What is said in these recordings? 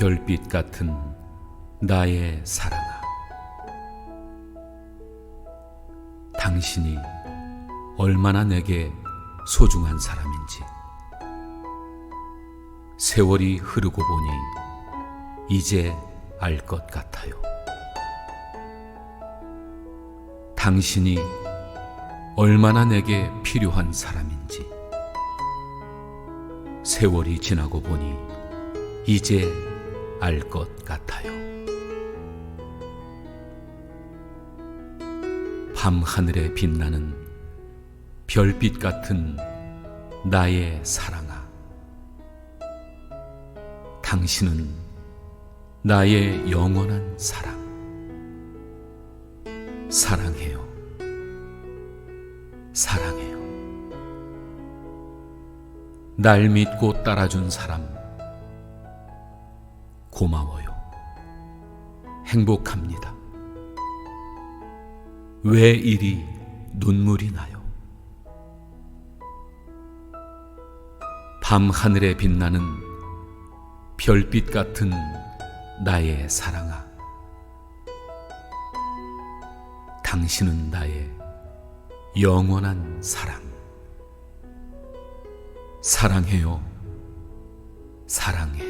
별빛 같은 나의 사랑아. 당신이 얼마나 내게 소중한 사람인지. 세월이 흐르고 보니 이제 알 것 같아요. 당신이 얼마나 내게 필요한 사람인지. 세월이 지나고 보니 이제 알 것 같아요. 밤 하늘에 빛나는 별빛 같은 나의 사랑아. 당신은 나의 영원한 사랑. 사랑해요. 사랑해요. 날 믿고 따라준 사람. 고마워요. 행복합니다. 왜 이리 눈물이 나요? 밤 하늘에 빛나는 별빛 같은 나의 사랑아. 당신은 나의 영원한 사랑. 사랑해요. 사랑해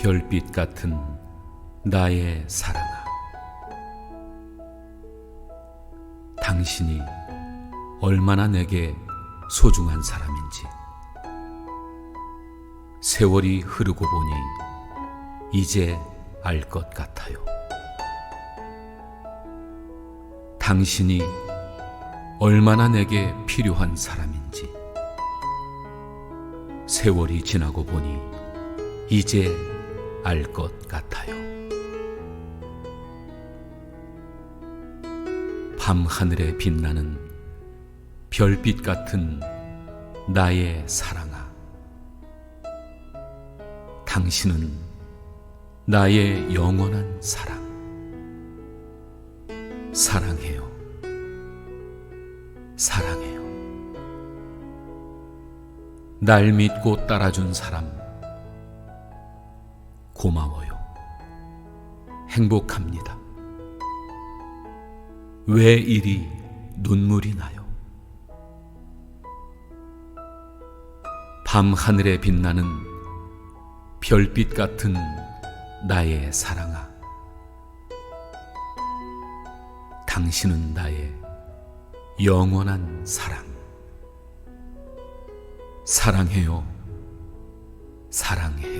별빛 같은 나의 사랑아. 당신이 얼마나 내게 소중한 사람인지. 세월이 흐르고 보니 이제 알 것 같아요. 당신이 얼마나 내게 필요한 사람인지. 세월이 지나고 보니 이제 알 것 같아요. 밤 하늘에 빛나는 별빛 같은 나의 사랑아. 당신은 나의 영원한 사랑. 사랑해요. 사랑해요. 날 믿고 따라준 사람. 고마워요. 행복합니다. 왜 이리 눈물이 나요? 밤 하늘에 빛나는 별빛 같은 나의 사랑아. 당신은 나의 영원한 사랑. 사랑해요. 사랑해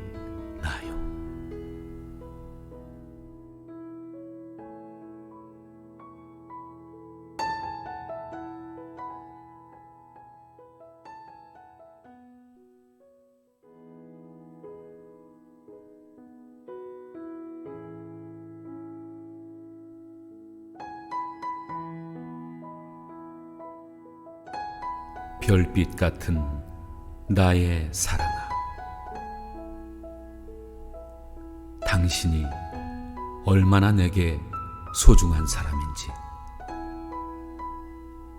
별빛 같은 나의 사랑아. 당신이 얼마나 내게 소중한 사람인지.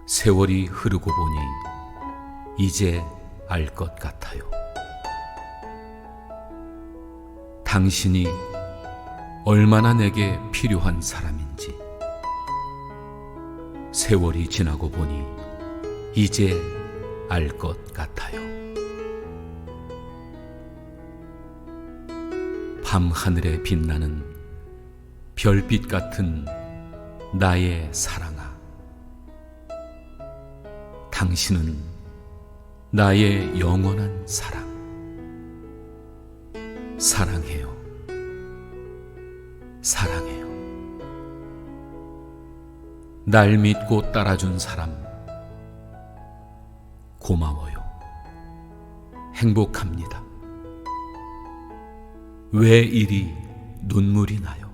세월이 흐르고 보니 이제 알 것 같아요. 당신이 얼마나 내게 필요한 사람인지. 세월이 지나고 보니 이제 알 것 같아요. 밤 하늘에 빛나는 별빛 같은 나의 사랑아. 당신은 나의 영원한 사랑. 사랑해요. 사랑해요. 날 믿고 따라준 사람. 고마워요. 행복합니다. 왜 이리 눈물이 나요?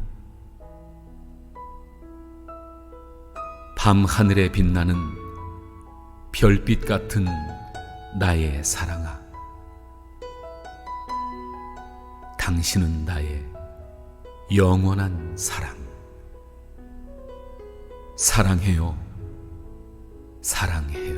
밤 하늘에 빛나는 별빛 같은 나의 사랑아. 당신은 나의 영원한 사랑. 사랑해요. 사랑해요.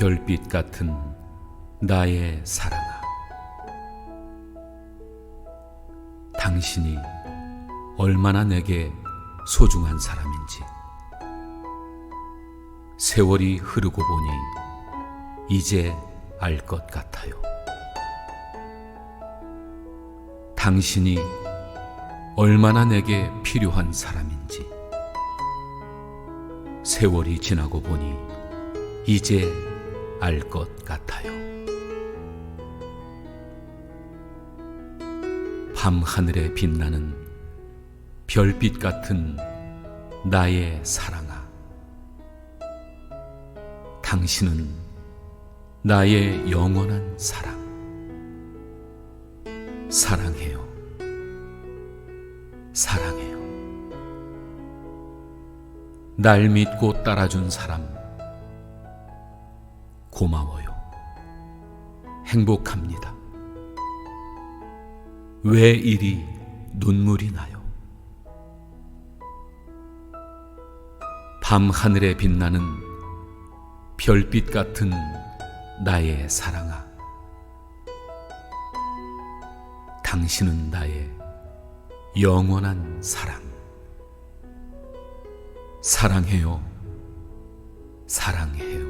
별빛 같은 나의 사랑아. 당신이 얼마나 내게 소중한 사람인지. 세월이 흐르고 보니 이제 알 것 같아요. 당신이 얼마나 내게 필요한 사람인지. 세월이 지나고 보니 이제 알 것 같아요. 밤 하늘에 빛나는 별빛 같은 나의 사랑아. 당신은 나의 영원한 사랑. 사랑해요. 사랑해요. 날 믿고 따라준 사람. 고마워요. 행복합니다. 왜 이리 눈물이 나요? 밤 하늘에 빛나는 별빛 같은 나의 사랑아. 당신은 나의 영원한 사랑. 사랑해요. 사랑해요.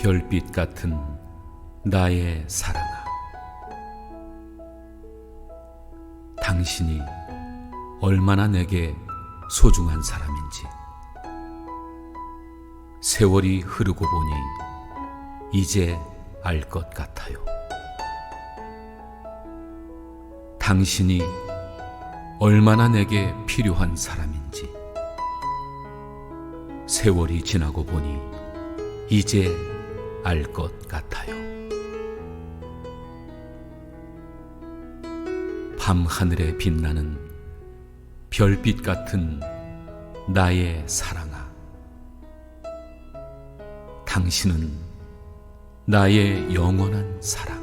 별빛 같은 나의 사랑아. 당신이 얼마나 내게 소중한 사람인지. 세월이 흐르고 보니 이제 알 것 같아요. 당신이 얼마나 내게 필요한 사람인지. 세월이 지나고 보니 이제 알 것 같아요. 밤 하늘에 빛나는 별빛 같은 나의 사랑아. 당신은 나의 영원한 사랑.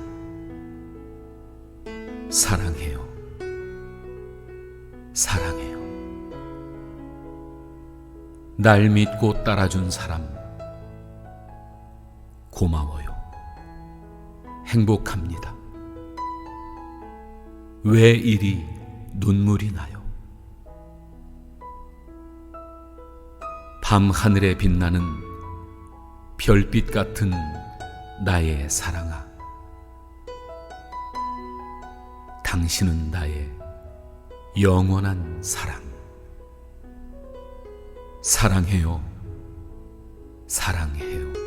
사랑해요. 사랑해요. 날 믿고 따라준 사람. 고마워요. 행복합니다. 왜 이리 눈물이 나요? 밤 하늘에 빛나는 별빛 같은 나의 사랑아. 당신은 나의 영원한 사랑. 사랑해요. 사랑해요.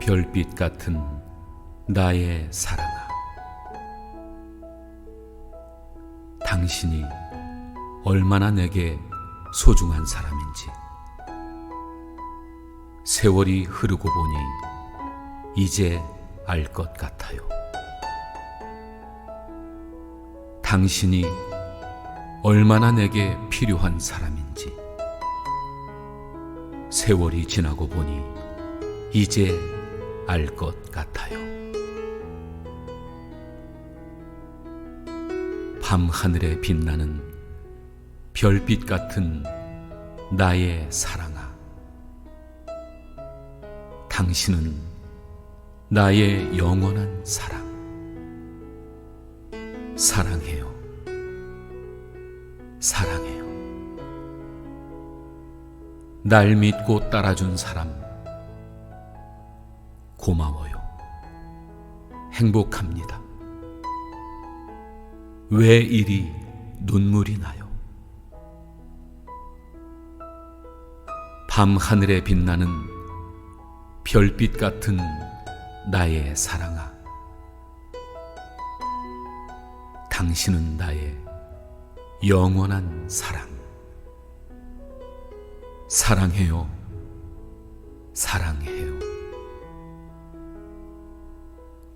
별빛 같은 나의 사랑아. 당신이 얼마나 내게 소중한 사람인지. 세월이 흐르고 보니 이제 알 것 같아요. 당신이 얼마나 내게 필요한 사람인지. 세월이 지나고 보니 이제 알 것 같아요. 밤 하늘에 빛나는 별빛 같은 나의 사랑아. 당신은 나의 영원한 사랑. 사랑해요. 사랑해요. 날 믿고 따라준 사람. 고마워요. 행복합니다. 왜 이리 눈물이 나요? 밤 하늘에 빛나는 별빛 같은 나의 사랑아. 당신은 나의 영원한 사랑. 사랑해요. 사랑해요.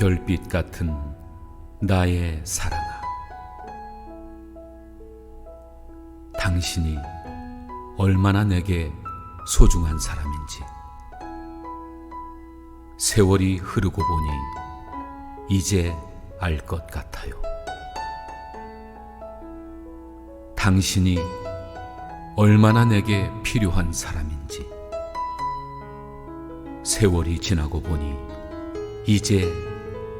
별빛 같은 나의 사랑아. 당신이 얼마나 내게 소중한 사람인지. 세월이 흐르고 보니 이제 알 것 같아요. 당신이 얼마나 내게 필요한 사람인지. 세월이 지나고 보니 이제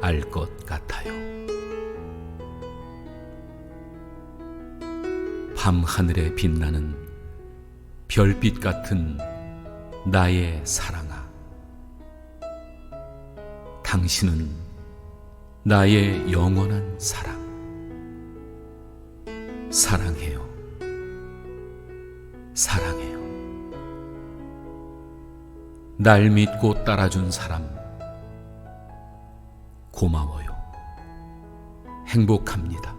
알 것 같아요. 밤 하늘에 빛나는 별빛 같은 나의 사랑아. 당신은 나의 영원한 사랑. 사랑해요. 사랑해요. 날 믿고 따라준 사람. 고마워요. 행복합니다.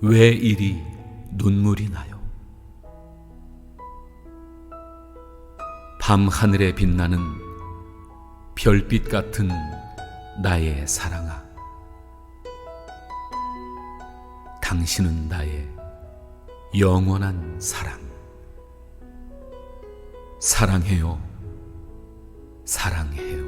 왜 이리 눈물이 나요? 밤 하늘에 빛나는 별빛 같은 나의 사랑아. 당신은 나의 영원한 사랑. 사랑해요. 사랑해요.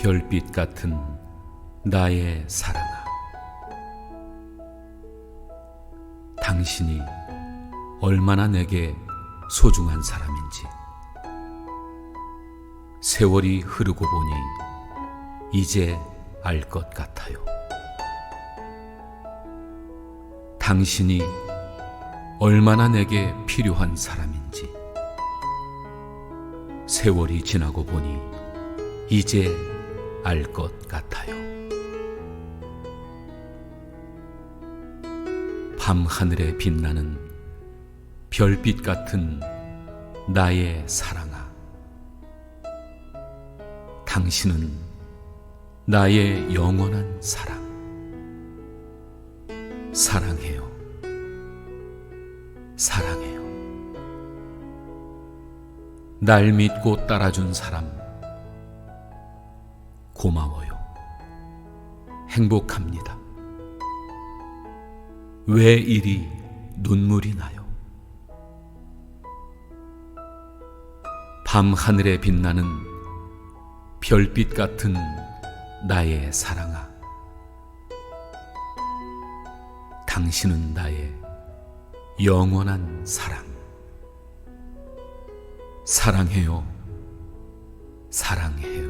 별빛 같은 나의 사랑아. 당신이 얼마나 내게 소중한 사람인지. 세월이 흐르고 보니 이제 알 것 같아요. 당신이 얼마나 내게 필요한 사람인지. 세월이 지나고 보니 이제 알 것 같아요. 밤 하늘에 빛나는 별빛 같은 나의 사랑아. 당신은 나의 영원한 사랑. 사랑해요. 사랑해요. 날 믿고 따라준 사람. 고마워요. 행복합니다. 왜 이리 눈물이 나요? 밤 하늘에 빛나는 별빛 같은 나의 사랑아. 당신은 나의 영원한 사랑. 사랑해요. 사랑해요.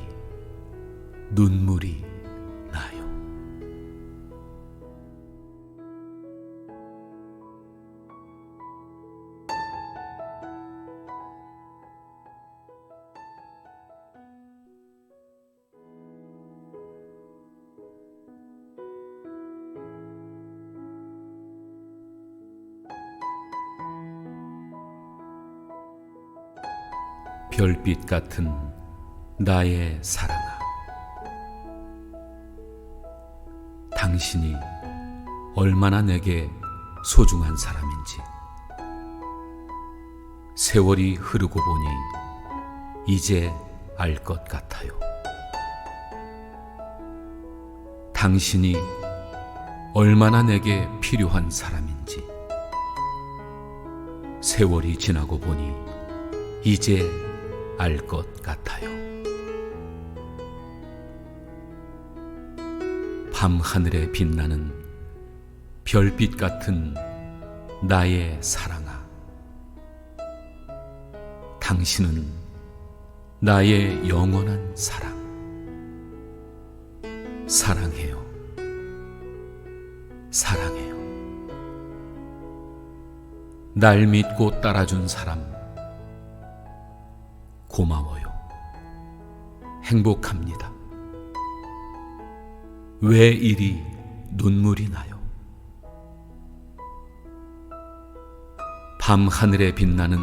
별빛 같은 나의 사랑아. 당신이 얼마나 내게 소중한 사람인지. 세월이 흐르고 보니 이제 알 것 같아요. 당신이 얼마나 내게 필요한 사람인지. 세월이 지나고 보니 이제 알 것 같아요. 밤 하늘에 빛나는 별빛 같은 나의 사랑아. 당신은 나의 영원한 사랑. 사랑해요. 사랑해요. 날 믿고 따라준 사람. 고마워요. 행복합니다. 왜 이리 눈물이 나요? 밤 하늘에 빛나는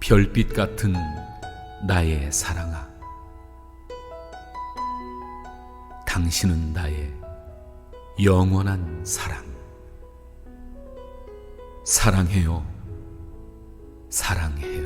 별빛 같은 나의 사랑아. 당신은 나의 영원한 사랑. 사랑해요. 사랑해요.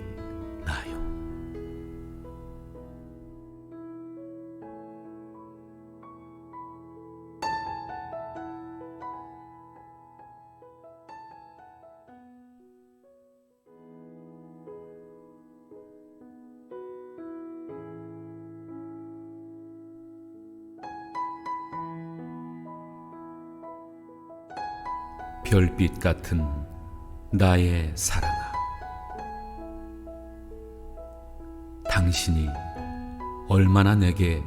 별빛 같은 나의 사랑아. 당신이 얼마나 내게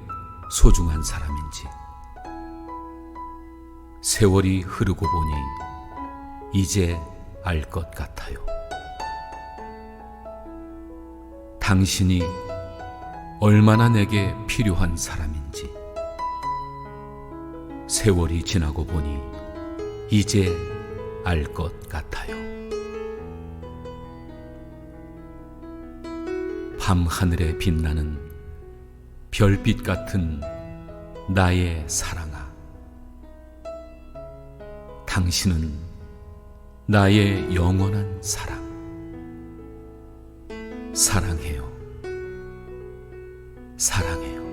소중한 사람인지. 세월이 흐르고 보니 이제 알 것 같아요. 당신이 얼마나 내게 필요한 사람인지. 세월이 지나고 보니 이제 알 것 같아요. 밤 하늘에 빛나는 별빛 같은 나의 사랑아. 당신은 나의 영원한 사랑. 사랑해요. 사랑해요.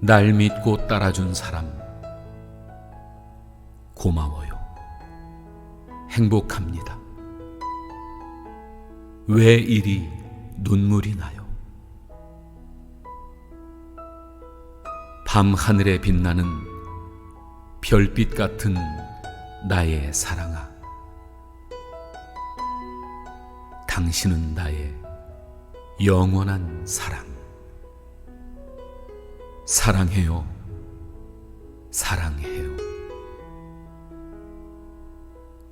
날 믿고 따라준 사람. 고마워요. 행복합니다. 왜 이리 눈물이 나요? 밤 하늘에 빛나는 별빛 같은 나의 사랑아. 당신은 나의 영원한 사랑. 사랑해요. 사랑해요.